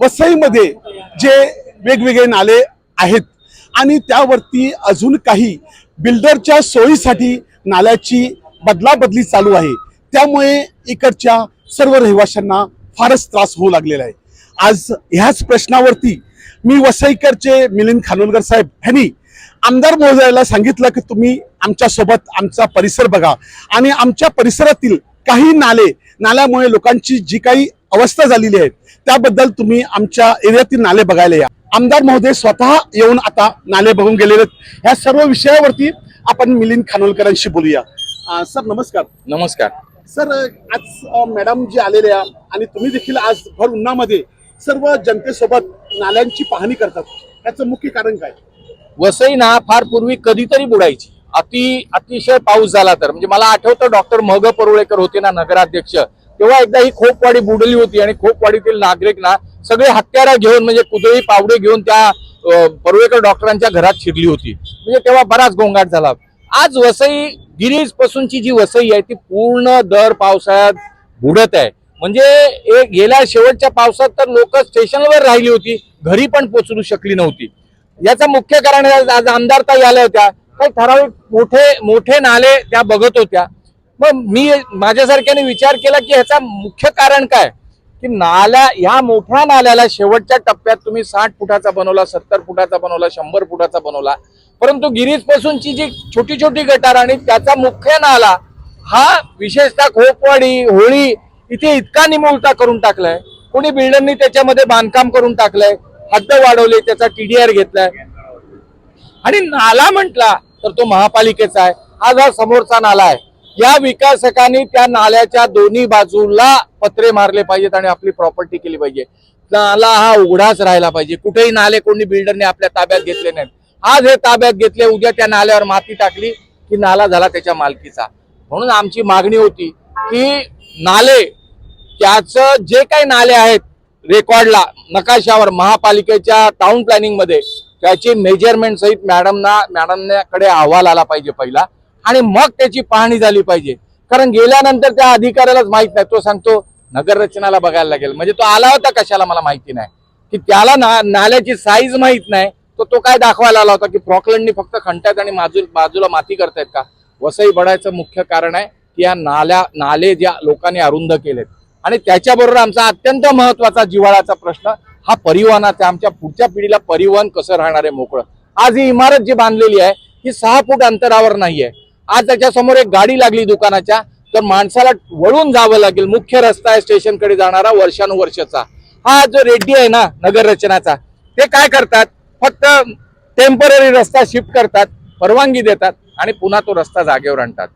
वसईमध्ये जे वेगवेगळे नाले आहेत. आणि त्यावरती अजून काही बिल्डरच्या सोयीसाठी नाल्याची बदलाबदली चालू आहे. त्यामुळे इकडच्या सर्व रहिवाशांना फारच त्रास होऊ लागलेला आहे. आज ह्याच प्रश्नावरती मी वसईकरचे मिलिंद खानोलकर साहेब ह्यांनी आमदार महोदयाला सांगितलं की तुम्ही आमच्यासोबत आमचा परिसर बघा. आणि आमच्या परिसरातील काही नाले नाल्यामुळे लोकांची जी काही अवस्था झालेली आहे त्याबद्दल तुम्ही आमच्या एरियातील नाले बघायला या. आमदार महोदय स्वतः येऊन आता नाले बघून गेलेले ह्या सर्व विषयावरती आपण मिलिंद खानोलकरांशी बोलूया. सर नमस्कार. नमस्कार. सर आज मॅडम जे आलेले आहे आणि तुम्ही देखील आज भर उन्हामध्ये सर्व जनतेसोबत नाल्यांची पाहणी करतात. याचं मुख्य कारण काय? वसई ना फार पूर्वी कधीतरी बुडायची. अति अतिशय पाऊस झाला तर. म्हणजे मला आठवतं डॉक्टर मग परुळेकर होते ना नगराध्यक्ष. तेव्हा एकदा ही खोपवाडी बुडली होती आणि खोपवाडीतील नागरिक ना सगळे हत्यारा घेऊन म्हणजे कुदळी पावडे घेऊन त्या अ, परुळेकर डॉक्टरांच्या घरात शिरली होती. म्हणजे तेव्हा बराच गोंगाट झाला. आज वसई गिरीज पासूनची जी वसई आहे ती पूर्ण दर पावसाळ्यात बुडत आहे. म्हणजे एक गेल्या शेवटच्या पावसात तर लोक स्टेशनवर राहिली होती घरी पण पोचलू शकली नव्हती. याचं मुख्य कारण आज आमदार ताई आल्या होत्या. काही ठराविक मोठे मोठे नाले त्या बघत होत्या. मग मी माझ्यासारख्याने विचार केला की ह्याचा मुख्य कारण काय? की नाल्या ह्या मोठ्या नाल्याला शेवटच्या टप्प्यात तुम्ही साठ फुटाचा बनवला सत्तर फुटाचा बनवला शंभर फुटाचा बनवला. परंतु गिरीजपासूनची जी छोटी छोटी गटार आणि त्याचा मुख्य नाला हा विशेषतः खोपवाडी होळी इथे इतका निमुळता करून टाकलाय. कोणी बिल्डरनी त्याच्यामध्ये बांधकाम करून टाकलंय हद्द वाढवले त्याचा टीडीआर घेतलाय. आणि नाला म्हटला तर तो महापालिकेचा आहे. हा जो समोरचा नाला आहे या विकासकांनी त्या नाल्याच्या दोन्ही बाजूला पत्रे मारले पाहिजेत आणि आपली प्रॉपर्टी केली पाहिजे. नाला हा उघडाच राहिला पाहिजे. कुठेही नाले कोणी बिल्डरने आपल्या ताब्यात घेतले नाहीत. आज हे ताब्यात घेतले उद्या त्या नाल्यावर माती टाकली की नाला झाला त्याच्या मालकीचा. म्हणून आमची मागणी होती की नाले त्याचं जे काही नाले आहेत रेकॉर्डला नकाशावर महापालिकेच्या टाउन प्लॅनिंगमध्ये त्याची मेजरमेंट सहित मॅडमना मॅडमकडे अहवाल आला पाहिजे पहिला. आणि मग त्याची पाहणी झाली पाहिजे. कारण गेल्यानंतर त्या अधिकाऱ्यालाच माहीत नाही. तो सांगतो नगर रचनाला बघायला लागेल. म्हणजे तो आला होता कशाला मला माहिती नाही. की त्याला ना नाल्याची साईज माहीत नाही. तर तो काय दाखवायला आला होता की फ्रॉकलंडनी फक्त खंड्यात आणि बाजू बाजूला माती करतायत का? वसई बडायचं मुख्य कारण आहे की या नाल्या नाले ज्या लोकांनी अरुंद केलेत. आणि त्याच्याबरोबर आमचा अत्यंत महत्त्वाचा जिव्हाळाचा प्रश्न हा परिवहनाचा आमच्या पुढच्या पिढीला परिवहन कसं राहणार आहे मोकळं? आज ही इमारत जी बांधलेली आहे ही सहा फूट अंतरावर नाहीये. आज त्याच्यासमोर एक गाडी लागली दुकानाच्या तर माणसाला वळून जावं लागेल. मुख्य रस्ता आहे स्टेशनकडे जाणारा वर्षानुवर्षाचा. हा जो रेड्डी आहे ना नगर रचनाचा ते काय करतात? फक्त टेंपररी रस्ता शिफ्ट करतात परवानगी देतात आणि पुन्हा तो रस्ता जागेवर आणतात.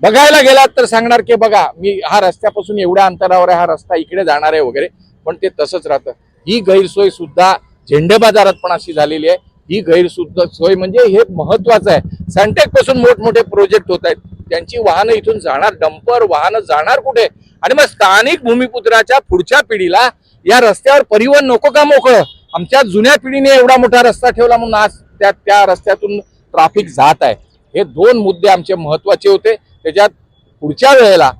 बघायला गेलात तर सांगणार की बघा मी हा रस्त्यापासून एवढ्या अंतरावर आहे हा रस्ता इकडे जाणार आहे वगैरे पण ते तसंच राहतं. ही गैरसोय सुद्धा झेंडे बाजारात पण अशी झालेली आहे. ही गैरसुद्धा सोय म्हणजे हे महत्वाचं आहे. सॅन्टॅकपासून मोठमोठे प्रोजेक्ट होत आहेत. त्यांची वाहनं इथून जाणार डंपर वाहनं जाणार कुठे? आणि मग स्थानिक भूमिपुत्राच्या पुढच्या पिढीला या रस्त्यावर परिवहन नको का मोकळं? आमच्या जुन्या पिढीने एवढा मोठा रस्ता ठेवला म्हणून आज त्या त्या रस्त्यातून ट्राफिक जात आहे. हे दोन मुद्दे आमचे महत्त्वाचे होते. त्याच्यात पुढच्या वेळेला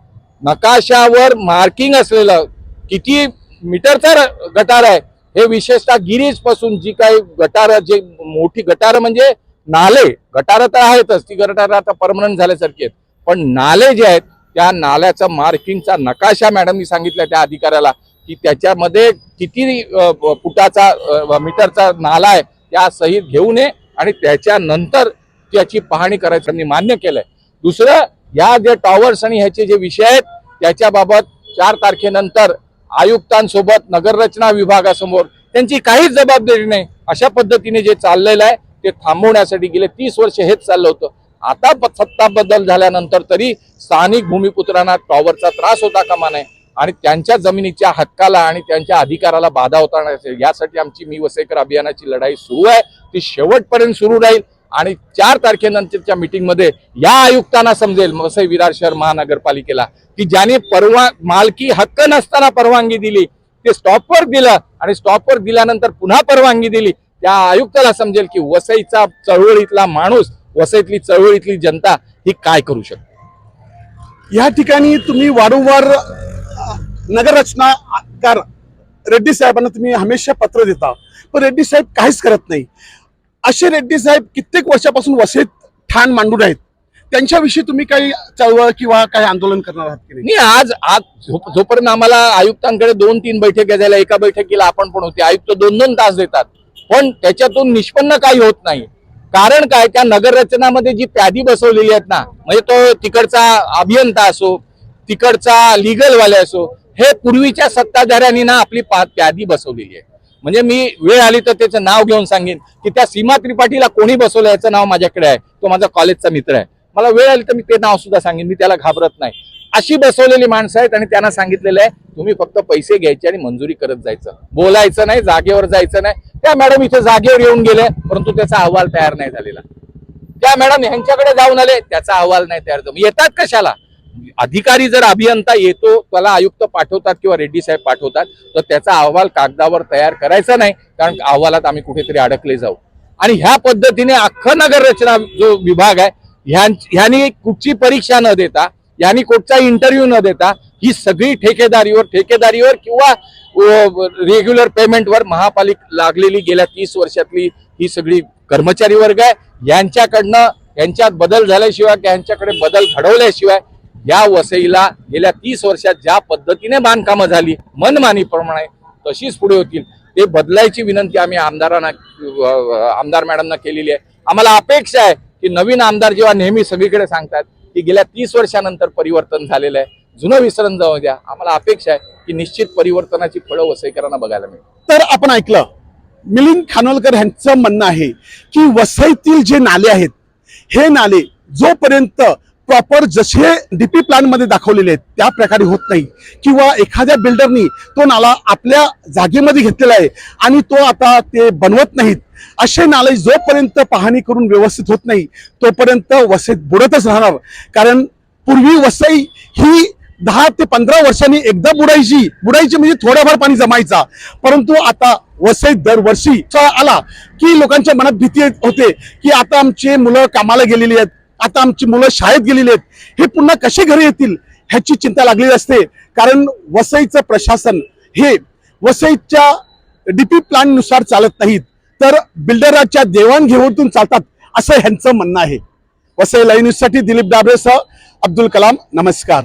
नकाशावर मार्किंग असलेलं किती मीटरचा गटार आहे? हे विशेषतः गिरीजपासून जी काही गटार जे मोठी गटार म्हणजे नाले. गटार तर आहेतच ती गटार आता परमनंट झाल्यासारखी आहेत. पण नाले जे आहेत त्या नाल्याचा मार्किंगचा नकाशा मॅडमनी सांगितलं त्या अधिकाऱ्याला की त्याच्यामध्ये किती फुटाचा मीटरचा नाला आहे त्या सहित घेऊन ये आणि त्याच्यानंतर त्याची पाहणी करायचं त्यांनी मान्य केलंय. दुसरं या जे टॉवर्स आणि ह्याचे जे विषय आहेत त्याच्याबाबत चार तारखेनंतर आयुक्तांसोबत नगररचना विभागासमोर त्यांची काहीच जबाबदारी नाही. अशा पद्धतीने जे चाललेलं आहे ते थांबवण्यासाठी गेले तीस वर्ष हेच चाललं होतं. आता सत्ता बदल झाल्यानंतर तरी स्थानिक भूमिपुत्रांना टॉवरचा त्रास होता कामा नये आणि त्यांच्या जमिनीच्या हक्काला आणि त्यांच्या अधिकाराला बाधा होता यासाठी आमची मी वसईकर अभियानाची लढाई सुरू आहे. ती शेवटपर्यंत सुरू राहील आणि चार तारखेनंतरच्या मीटिंगमध्ये या आयुक्तांना समजेल वसई विरार शहर महानगरपालिकेला. की ज्याने परवा मालकी हक्क नसताना परवानगी दिली ते स्टॉपवर दिलं आणि स्टॉपवर दिल्यानंतर पुन्हा परवानगी दिली. त्या आयुक्ताला समजेल की वसईचा चळवळीतला माणूस वसईतली चळवळीतली जनता ही काय करू शकते? या ठिकाणी तुम्ही वारंवार नगररचनाकार रेड्डी साहेबांना तुम्ही हमेशा पत्र देता. पण रेड्डी साहेब काहीच करत नाही. असे रेड्डी साहेब कित्येक वर्षापासून वसईत ठाण मांडून आहेत. त्यांच्याविषयी तुम्ही काही चळवळ किंवा काही आंदोलन करणार आहात की नाही? आज आज झोप- जोपर्यंत आम्हाला आयुक्तांकडे दोन तीन बैठक झाल्या एका बैठकीला आपण पण होते. आयुक्त दोन दोन तास देतात. पण त्याच्यातून निष्पन्न काही होत नाही. कारण काय? त्या नगररचनामध्ये जी प्यादी बसवलेली आहेत ना म्हणजे तो तिकडचा अभियंता असो तिकडचा लिगलवाले असो हे पूर्वीच्या सत्ताधाऱ्यांनी ना आपली पा- प्यादी बसवलेली आहे. म्हणजे मी वेळ आली तर त्याचं नाव घेऊन सांगेन की त्या सीमा त्रिपाठीला कोणी बसवलं याचं नाव माझ्याकडे आहे. तो माझा कॉलेजचा मित्र आहे. मला वेळ आली तर मी ते नाव सुद्धा सांगेन. मी त्याला घाबरत नाही. अशी बसवलेली माणसं आहेत आणि त्यांना सांगितलेलं आहे तुम्ही फक्त पैसे घ्यायचे आणि मंजुरी करत जायचं. बोलायचं नाही जागेवर जायचं नाही. त्या मॅडम इथे जागेवर येऊन गेले परंतु त्याचा अहवाल तयार नाही झालेला. त्या मॅडम ह्यांच्याकडे जाऊन आले त्याचा अहवाल नाही तयार झाला. येतात कशाला? अधिकारी जर अभियंता येतो त्याला आयुक्त पाठवतात किंवा रेड्डी साहेब पाठवतात तर त्याचा अहवाल कागदावर तयार करायचा नाही कारण अहवालात आम्ही कुठेतरी अडकले जाऊ. आणि ह्या पद्धतीने अख्खा नगर रचना जो विभाग आहे ह्यांनी कुठची परीक्षा न देता यांनी कुठचा इंटरव्ह्यू न देता ही सगळी ठेकेदारीवर ठेकेदारीवर किंवा रेग्युलर पेमेंटवर महापालिक लागलेली गेल्या तीस वर्षातली ही सगळी कर्मचारी वर्ग आहे. यांच्याकडनं यांच्यात बदल झाल्याशिवाय यांच्याकडे बदल घडवल्याशिवाय या वसईला गेल्या तीस वर्षात ज्या पद्धतीने बांधकामं झाली मनमानीप्रमाणे तशीच पुढे होतील. ते बदलायची विनंती आम्ही आमदारांना आमदार मॅडमना केलेली आहे. आम्हाला अपेक्षा आहे की नवीन आमदार जेव्हा नेहमी सगळीकडे सांगतात की गेल्या तीस वर्षानंतर परिवर्तन झालेलं आहे जुनं विसरून जाऊ द्या. आम्हाला अपेक्षा आहे की निश्चित परिवर्तनाची फळं वसईकरांना बघायला मिळेल तर आपण ऐकलं मिलिंद खानोलकर यांचं म्हणणं आहे की वसईतील जे नाले आहेत हे नाले जोपर्यंत प्रॉपर जसे डीपी प्लॅनमध्ये दाखवलेले आहेत त्या प्रकारे होत नाही. किंवा एखाद्या बिल्डरनी तो नाला आपल्या जागेमध्ये घेतलेला आहे आणि तो आता ते बनवत नाहीत असे नाले जोपर्यंत पाहणी करून व्यवस्थित होत नाही तोपर्यंत वसईत बुडतच राहणार. कारण पूर्वी वसई ही दहा ते पंधरा वर्षांनी एकदा बुडायची. बुडायची म्हणजे थोडाफार पाणी जमायचा. परंतु आता वसईत दरवर्षी आला की लोकांच्या मनात भीती येत होते की आता आमचे मुलं कामाला गेलेली आहेत आता आमची मुलं शाळेत गेलेली आहेत हे पुन्हा कसे घरी येतील ह्याची चिंता लागलेली असते. कारण वसईचं प्रशासन हे वसईच्या डीपी प्लॅननुसार चालत नाहीत. तर बिल्डराच्या देवाणघेवाणीतून चालतात असं ह्यांचं म्हणणं आहे. वसई लाईव्ह न्यूजसाठी दिलीप डाबरेसह अब्दुल कलाम नमस्कार.